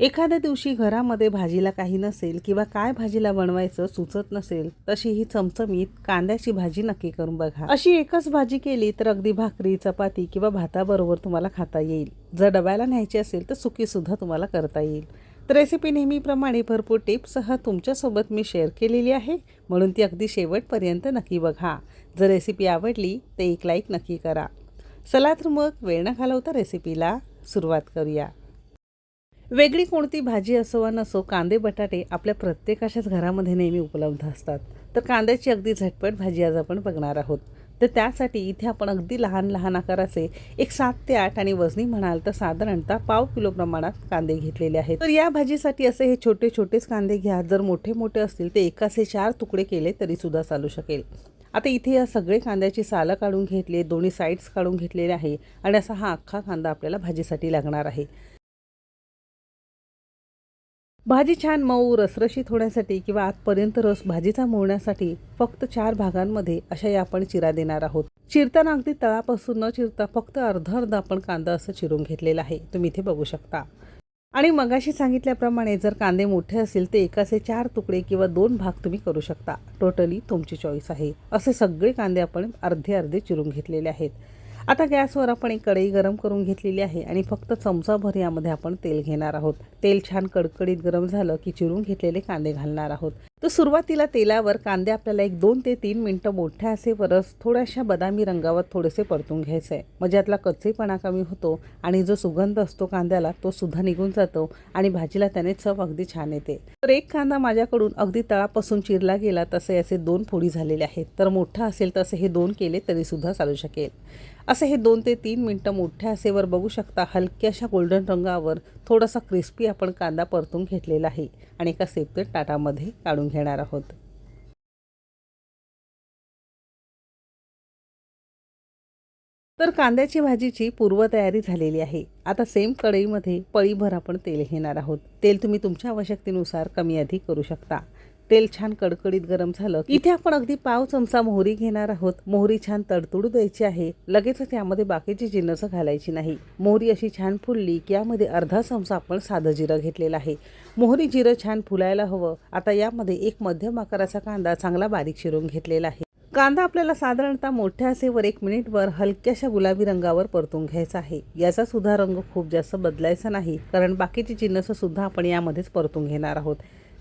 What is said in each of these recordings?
एखाद्या दिवशी घरामध्ये भाजीला काही नसेल किंवा काय भाजीला बनवायचं सुचत नसेल तशी ही चमचमीत कांद्याची भाजी नक्की करून बघा. अशी एकच भाजी केली तर अगदी भाकरी चपाती किंवा भाताबरोबर तुम्हाला खाता येईल. जर डब्याला न्यायची असेल तर सुकी सुद्धा तुम्हाला करता येईल. तर रेसिपी नेहमीप्रमाणे भरपूर टिप्ससह तुमच्यासोबत मी शेअर केलेली आहे. म्हणून ती अगदी शेवटपर्यंत नक्की बघा. जर रेसिपी आवडली तर एक लाईक नक्की करा. चला तर मग वेळ न घालवता रेसिपीला सुरुवात करूया. वेगळी कोणती भाजी असो वा नसो कांदे बटाटे आपल्या प्रत्येकाच्याच घरामध्ये नेहमी उपलब्ध असतात. तर कांद्याची अगदी झटपट भाजी आज आपण बघणार आहोत. तर त्यासाठी इथे आपण अगदी लहान लहान आकाराचे एक सात ते आठ आणि वजनी म्हणाल तर साधारणतः पाव किलो प्रमाणात कांदे घेतलेले आहेत. तर या भाजीसाठी असे हे छोटे छोटेच कांदे घ्या. जर मोठे मोठे असतील ते एकाचे चार तुकडे केले तरी सुद्धा चालू शकेल. आता इथे या सगळे कांद्याची सालं काढून घेतली दोन्ही साईड्स काढून घेतलेले आहे आणि असा हा अख्खा कांदा आपल्याला भाजीसाठी लागणार आहे. भाजी छान मऊ रसरशीत होण्यासाठी किंवा आतपर्यंत रस भाजीचा मोडण्यासाठी फक्त चार भागांमध्ये अशा या आपण चिरा देणार आहोत. चिरताना अगदी तळापासून न चिरता फक्त अर्ध अर्ध आपण कांदा असं चिरून घेतलेला आहे. तुम्ही इथे बघू शकता. आणि मगाशी सांगितल्याप्रमाणे जर कांदे मोठे असतील ते एकाचे चार तुकडे किंवा दोन भाग तुम्ही करू शकता. टोटली तुमची चॉईस आहे. असे सगळे कांदे आपण अर्धे अर्धे चिरून घेतलेले आहेत. आता गॅसवर आपण एक कढई गरम करून घेतलेली आहे आणि फक्त चमचाभर यामध्ये आपण तेल घेणार आहोत. तेल छान कडकडीत गरम झालं की चिरून घेतलेले कांदे घालणार आहोत. तर सुरुवातीला तेलावर कांदे आपल्याला एक दोन ते तीन मिनटं मोठ्या असेवरच थोड्याशा बदामी रंगावर थोडेसे परतून घ्यायचं आहे म्हणजे यातला कच्चेपणा कमी होतो आणि जो सुगंध असतो कांद्याला तो सुद्धा निघून जातो आणि भाजीला त्याने चव अगदी छान येते. तर एक कांदा माझ्याकडून अगदी तळापासून चिरला गेला तसे असे दोन फोडी झालेले आहेत. तर मोठा असेल तसे हे दोन केले तरी सुद्धा चालू शकेल. असे हे दोन ते तीन मिनटं मोठ्या असेवर बघू शकता हलक्याशा गोल्डन रंगावर थोडासा क्रिस्पी आपण कांदा परतून घेतलेला आहे. आणि एका सेपरेट ताटामध्ये काढून घेणार आहोत. तर कांद्याची भाजीची पूर्वतयारी झालेली आहे. आता सेम कढईमध्ये पळीभर आपण तेल घेणार आहोत. तेल तुम्ही तुमच्या आवश्यकतेनुसार कमी अधिक करू शकता. तेल छान कडकडीत गरम झालं इथे आपण अगदी पाव चमचा मोहरी घेणार आहोत. मोहरी छान तडतडू द्यायची आहे. लगेचच यामध्ये बाकीची जिन्नस घालायची नाही. मोहरी अशी छान फुलली की यामध्ये अर्धा चमचा आपण साधं जिरं घेतलेलं आहे. मोहरी जिरं छान फुलायला हवं. आता यामध्ये एक मध्यम आकाराचा कांदा चांगला बारीक शिरून घेतलेला आहे. कांदा आपल्याला साधारणतः मोठ्या असेवर एक मिनिटभर हलक्याशा गुलाबी रंगावर परतून घ्यायचा आहे. याचा सुद्धा रंग खूप जास्त बदलायचा नाही कारण बाकीची जिन्नस सुद्धा आपण यामध्येच परतून घेणार आहोत.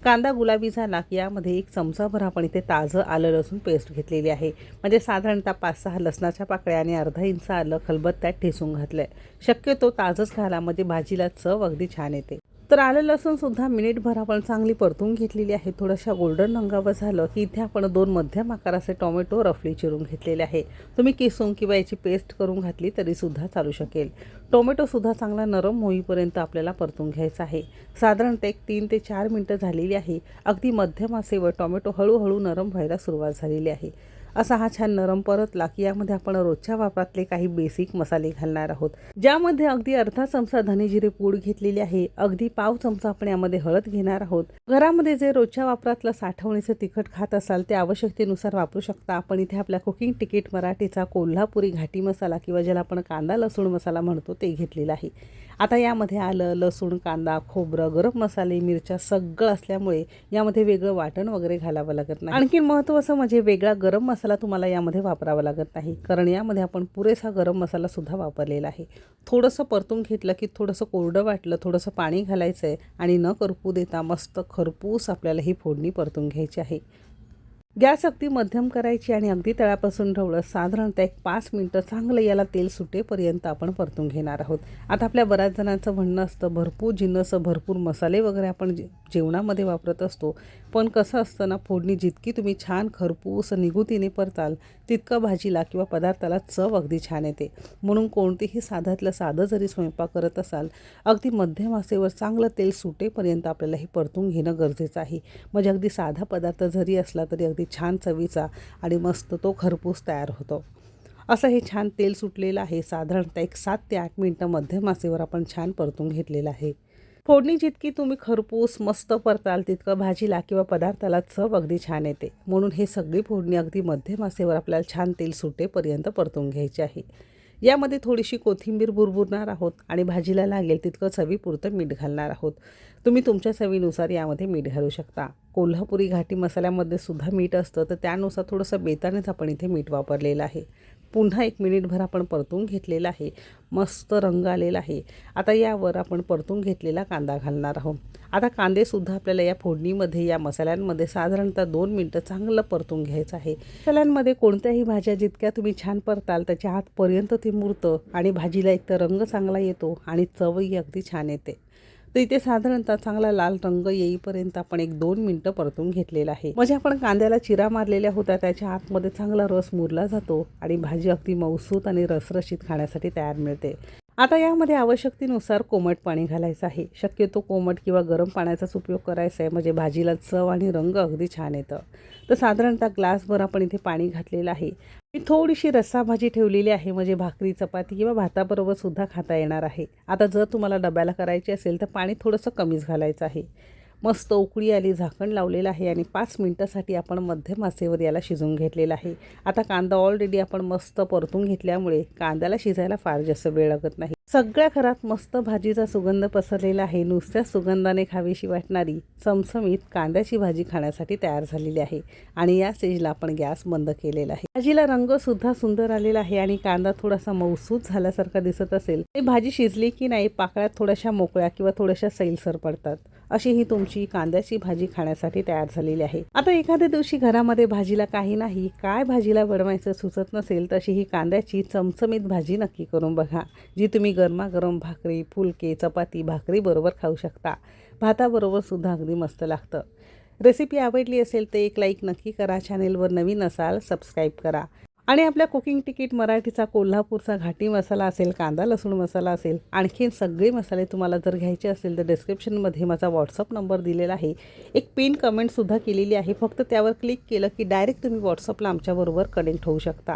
कांदा गुलाबी झाला की यामध्ये एक चमचाभर आपण इथे ताजं आलं लसूण पेस्ट घेतलेली आहे. म्हणजे साधारणतः पाच सहा लसणाच्या पाकळ्या आणि अर्धा इंच आलं खलबत्त्यात ठेसून घातलं आहे शक्यतो ताजंच घाला म्हणजे भाजीला चव अगदी छान येते. तर आलं लसूणसुद्धा मिनिटभर आपण चांगली परतून घेतलेली आहे. थोड्याशा गोल्डन रंगावर झालं. की इथे आपण दोन मध्यम आकाराचे टोमॅटो रफली चिरून घेतलेले आहे. तुम्ही किसून किंवा याची पेस्ट करून घातली तरीसुद्धा चालू शकेल. टोमॅटोसुद्धा चांगला नरम होईपर्यंत आपल्याला परतून घ्यायचा आहे. साधारणतः एक तीन ते चार मिनटं झालेली आहे. अगदी मध्यम असेवर टोमॅटो हळूहळू नरम व्हायला सुरुवात झालेली आहे. असा हा छान नरम परतला की यामध्ये आपण रोजच्या वापरातले काही बेसिक मसाले घालणार आहोत. ज्यामध्ये अगदी अर्धा चमचा धने जिरे पूड घेतलेली आहे. अगदी पाव चमचा आपण यामध्ये हळद घेणार आहोत. घरामध्ये जे रोजच्या वापरातलं साठवणीचं तिखट खात असाल ते आवश्यकतेनुसार वापरू शकता. आपण इथे आपल्या कुकिंग तिकीट मराठीचा कोल्हापुरी घाटी मसाला किंवा ज्याला आपण कांदा लसूण मसाला म्हणतो ते घेतलेला आहे. आता यामध्ये आलं लसूण कांदा खोबरं गरम मसाले मिरच्या सगळं असल्यामुळे यामध्ये वेगळं वाटण वगैरे घालावं लागत नाही. आणखी महत्त्वाचं म्हणजे वेगळा गरम मसाला तुम्हाला यामध्ये वापरावा लागत नाही. कारण यामध्ये आपण पुरेसा गरम मसालासुद्धा वापरलेला आहे. थोडंसं परतून घेतलं की थोडंसं कोरडं वाटलं थोडंसं पाणी घालायचं आहे आणि न करपू देता मस्त खरपूस आपल्याला ही फोडणी परतून घ्यायची आहे. गॅस अगदी मध्यम करायची आणि अगदी तळापासून ढवळं साधारणतः एक पाच मिनटं चांगलं याला तेल सुटेपर्यंत आपण परतून घेणार आहोत. आता आपल्या बऱ्याच जणांचं म्हणणं असतं भरपूर जिन्नस भरपूर मसाले वगैरे आपण जे जेवणामध्ये वापरत असतो. पण कसं असतं ना फोडणी जितकी तुम्ही छान खरपूस निगुतीने परताल तितकं भाजीला किंवा पदार्थाला चव अगदी छान येते. म्हणून कोणतेही साधातलं साधं जरी स्वयंपाक करत असाल अगदी मध्यम आसेवर चांगलं तेल सुटेपर्यंत आपल्याला हे परतून घेणं गरजेचं आहे. म्हणजे अगदी साधा पदार्थ जरी असला तरी अगदी छान चवीचा आणि मस्त तो खरपूस तयार होतो. असं हे छान तेल सुटलेलं आहे. साधारणतः एक सात ते आठ मिनटं मध्यम आसेवर आपण छान परतून घेतलेलं आहे. फोडणी जितकी तुम्ही खरपूस मस्त परताल तितकं भाजीला किंवा पदार्थाला चव अगदी छान येते. म्हणून हे सगळी फोडणी अगदी मध्यम आसेवर आपल्याला छान तेल सुटेपर्यंत परतून घ्यायची आहे. यामध्ये थोडीशी कोथिंबीर भुरभुरणार आहोत आणि भाजीला लागेल तितकं चवीपुरतं मीठ घालणार आहोत. तुम्ही तुमच्या चवीनुसार यामध्ये मीठ घालू शकता. कोल्हापुरी घाटी मसाल्यामध्ये सुद्धा मीठ असतं तर त्यानुसार थोडंसं बेतानेच आपण इथे मीठ वापरलेलं आहे. पुन्हा एक मिनिटभर आपण परतून घेतलेला आहे. मस्त रंग आलेला आहे. आता यावर आपण परतून घेतलेला कांदा घालणार आहोत. आता कांदेसुद्धा आपल्याला या फोडणीमध्ये या मसाल्यांमध्ये साधारणतः दोन मिनटं चांगलं परतून घ्यायचं आहे. मसाल्यांमध्ये कोणत्याही भाज्या जितक्या तुम्ही छान परताल त्याच्या आतपर्यंत ते मुरतं आणि भाजीला एक तर रंग चांगला येतो आणि चवही अगदी छान येते. तर इथे साधारणतः चांगला लाल रंग येईपर्यंत आपण एक दोन मिनटं परतून घेतलेला आहे. म्हणजे आपण कांद्याला चिरा मारलेल्या होत्या त्याच्या आतमध्ये चांगला रस मुरला जातो आणि भाजी अगदी मौसूत आणि रसरशीत खाण्यासाठी तयार मिळते. आता यामध्ये आवश्यकतेनुसार कोमट पाणी घालायचं आहे. शक्यतो कोमट किंवा गरम पाण्याचाच उपयोग करायचा आहे म्हणजे भाजीला चव आणि रंग अगदी छान येतं. तर साधारणतः ग्लासभर आपण इथे पाणी घातलेलं आहे. मी थोडीशी रस्सा भाजी ठेवलेली आहे म्हणजे भाकरी चपाती किंवा भाताबरोबर सुद्धा खाता येणार आहे. आता जर तुम्हाला डब्याला करायची असेल तर पाणी थोडंसं कमीच घालायचं आहे. मस्त उकळी आली झाकण लावलेलं आहे आणि पाच मिनटासाठी आपण मध्यम आचेवर याला शिजवून घेतलेला आहे. आता कांदा ऑलरेडी आपण मस्त परतून घेतल्यामुळे कांद्याला शिजायला फार जास्त वेळ लागत नाही. सगळ्या घरात मस्त भाजीचा सुगंध पसरलेला आहे. नुसत्या सुगंधाने खावीशी वाटणारी चमचमीत कांद्याची भाजी खाण्यासाठी तयार झालेली आहे आणि या स्टेजला आपण गॅस बंद केलेला आहे. भाजीला रंग सुद्धा सुंदर आलेला आहे आणि कांदा थोडासा मौसूद झाल्यासारखा दिसत असेल. ते भाजी शिजली की नाही पाकळ्यात थोड्याशा मोकळ्या किंवा थोड्याशा सैलसर पडतात. अशी ही तुमची कांद्याची भाजी खाण्यासाठी तयार झालेली आहे. आता एखाद्या दिवशी घरामध्ये भाजीला काही नाही काय भाजीला बनवायचं सुचत नसेल तशी ही कांद्याची चमचमीत भाजी नक्की करून बघा जी तुम्ही गरमागरम भाकरी फुलके चपाती भाकरी बरोबर खाऊ शकता. भाताबरोबर सुद्धा अगदी मस्त लागतं. रेसिपी आवडली असेल तर एक लाईक नक्की करा. चॅनेलवर नवीन असाल सबस्क्राईब करा. आणि आपल्या कुकिंग तिकीट मराठीचा कोल्हापूरचा घाटी मसाला असेल कांदा लसूण मसाला असेल आणखीन सगळे मसाले तुम्हाला जर घ्यायचे असेल तर डिस्क्रिप्शनमध्ये माझा व्हॉट्सअप नंबर दिलेला आहे. एक पिन कमेंटसुद्धा केलेली आहे. फक्त त्यावर क्लिक केलं की डायरेक्ट तुम्ही व्हॉट्सअपला आमच्याबरोबर कनेक्ट होऊ शकता.